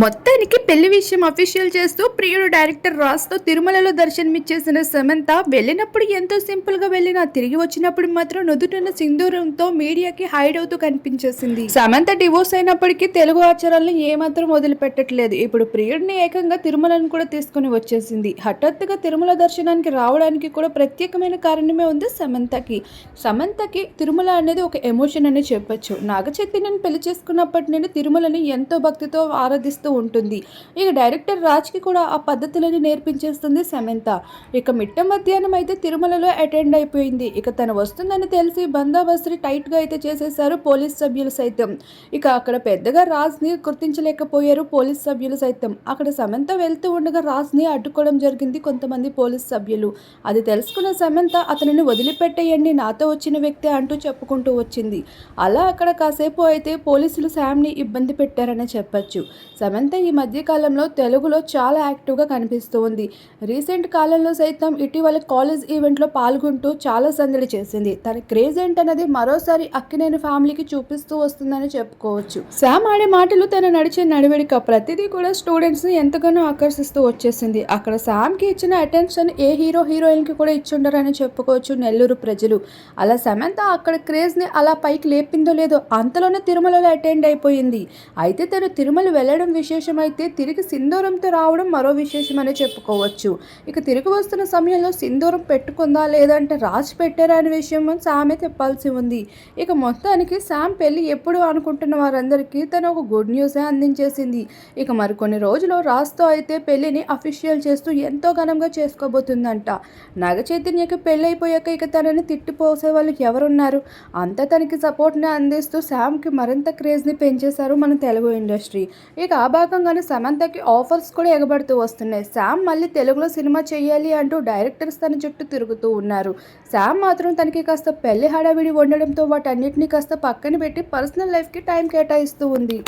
మొత్తానికి పెళ్ళి విషయం అఫీషియల్ చేస్తూ ప్రియుడు డైరెక్టర్ రాస్తో తిరుమలలో దర్శనమిచ్చేసిన సమంత వెళ్ళినప్పుడు ఎంతో సింపుల్గా వెళ్ళినా తిరిగి వచ్చినప్పుడు మాత్రం నుదుటిన సింధూరంతో మీడియాకి హైడ్ అవుతూ కనిపించేసింది. సమంత డివోర్స్ అయినప్పటికీ తెలుగు ఆచారాలను ఏమాత్రం వదిలిపెట్టట్లేదు. ఇప్పుడు ప్రియుడిని ఏకంగా తిరుమలను కూడా తీసుకుని వచ్చేసింది. హఠాత్తుగా తిరుమల దర్శనానికి రావడానికి కూడా ప్రత్యేకమైన కారణమే ఉంది సమంతకి. సమంతకి తిరుమల అనేది ఒక ఎమోషన్ అని చెప్పొచ్చు. నాగ చైతన్యని పెళ్ళి చేసుకున్నప్పటి నుండి తిరుమలని ఎంతో భక్తితో ఆరాధిస్తూ ఉంటుంది. ఇక డైరెక్టర్ రాజ్కి కూడా ఆ పద్ధతులని నేర్పించేస్తుంది సమంత. ఇక మిట్ట మధ్యాహ్నం అయితే తిరుమలలో అటెండ్ అయిపోయింది. ఇక తను వస్తుందని తెలిసి బందోబస్తుని టైట్గా అయితే చేసేసారు పోలీస్ సభ్యులు సైతం. ఇక అక్కడ పెద్దగా రాజ్ని గుర్తించలేకపోయారు పోలీస్ సభ్యులు సైతం. అక్కడ సమంత వెళ్తూ ఉండగా రాజ్ని అడ్డుకోవడం జరిగింది కొంతమంది పోలీస్ సభ్యులు. అది తెలుసుకున్న సమంత అతనిని వదిలిపెట్టేయండి నాతో వచ్చిన వ్యక్తి అంటూ చెప్పుకుంటూ వచ్చింది. అలా అక్కడ కాసేపు అయితే పోలీసులు శామ్ని ఇబ్బంది పెట్టారని చెప్పొచ్చు. సమంత ఈ మధ్యకాలంలో తెలుగులో చాలా యాక్టివ్గా కనిపిస్తూ ఉంది రీసెంట్ కాలంలో సైతం ఇటీవల కాలేజ్ ఈవెంట్లో పాల్గొంటూ చాలా సందడి చేసింది. తన క్రేజ్ ఏంటన్నది మరోసారి అక్కినేని ఫ్యామిలీకి చూపిస్తూ వస్తుందని చెప్పుకోవచ్చు. శామ్ ఆడే మాటలు తన నడిచే నడివడిక ప్రతిదీ కూడా స్టూడెంట్స్ని ఎంతగానో ఆకర్షిస్తూ వచ్చేసింది. అక్కడ శామ్కి ఇచ్చిన అటెన్షన్ ఏ హీరో హీరోయిన్కి కూడా ఇచ్చుండరని చెప్పుకోవచ్చు నెల్లూరు ప్రజలు. అలా సమంత అక్కడ క్రేజ్ని అలా పైకి లేపిందో లేదో అంతలోనే తిరుమలలో అటెండ్ అయిపోయింది. అయితే తను తిరుమల వెళ్ళడం విశేషమైతే తిరిగి సింధూరంతో రావడం మరో విశేషమని చెప్పుకోవచ్చు. ఇక తిరిగి వస్తున్న సమయంలో సింధూరం పెట్టుకుందా లేదంటే రాజు పెట్టారా అనే విషయం సామె చెప్పాల్సి ఉంది. ఇక మొత్తానికి శామ్ పెళ్ళి ఎప్పుడు అనుకుంటున్న వారందరికీ తను ఒక గుడ్ న్యూసే అందించేసింది. ఇక మరికొన్ని రోజులు రాజుతో అయితే పెళ్ళిని అఫీషియల్ చేస్తూ ఎంతో ఘనంగా చేసుకోబోతుందంట. నాగ చైతన్యకి పెళ్ళి అయిపోయాక ఇక తనని తిట్టిపోసే వాళ్ళు ఎవరున్నారు? అంతా తనకి సపోర్ట్ని అందిస్తూ శామ్కి మరింత క్రేజ్ని పెంచేశారు మన తెలుగు ఇండస్ట్రీ. ఇక భాగంగానే సమంతకి ఆఫర్స్ కూడా ఎగబడుతూ వస్తున్నాయి. శామ్ మళ్ళీ తెలుగులో సినిమా చేయాలి అంటూ డైరెక్టర్స్ తన చుట్టూ తిరుగుతూ ఉన్నారు. శామ్ మాత్రం తనకి కాస్త పెళ్ళి హడావిడి ఉండడంతో వాటన్నిటిని కాస్త పక్కన పెట్టి పర్సనల్ లైఫ్కి టైం కేటాయిస్తూ ఉంది.